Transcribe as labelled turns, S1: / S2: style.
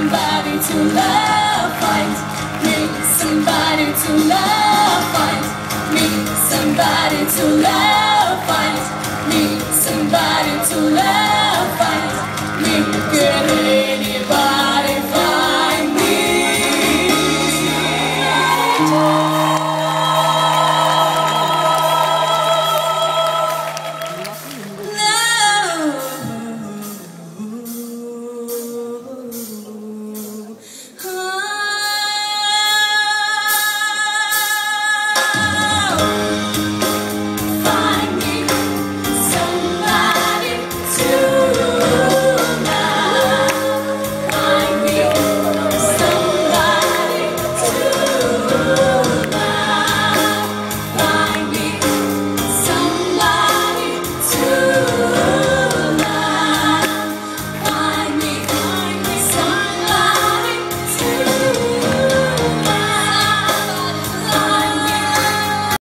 S1: somebody to love, fight. Need somebody to love, fight. Need somebody to love, fight. Need somebody to love, fight. Need Could anybody find me?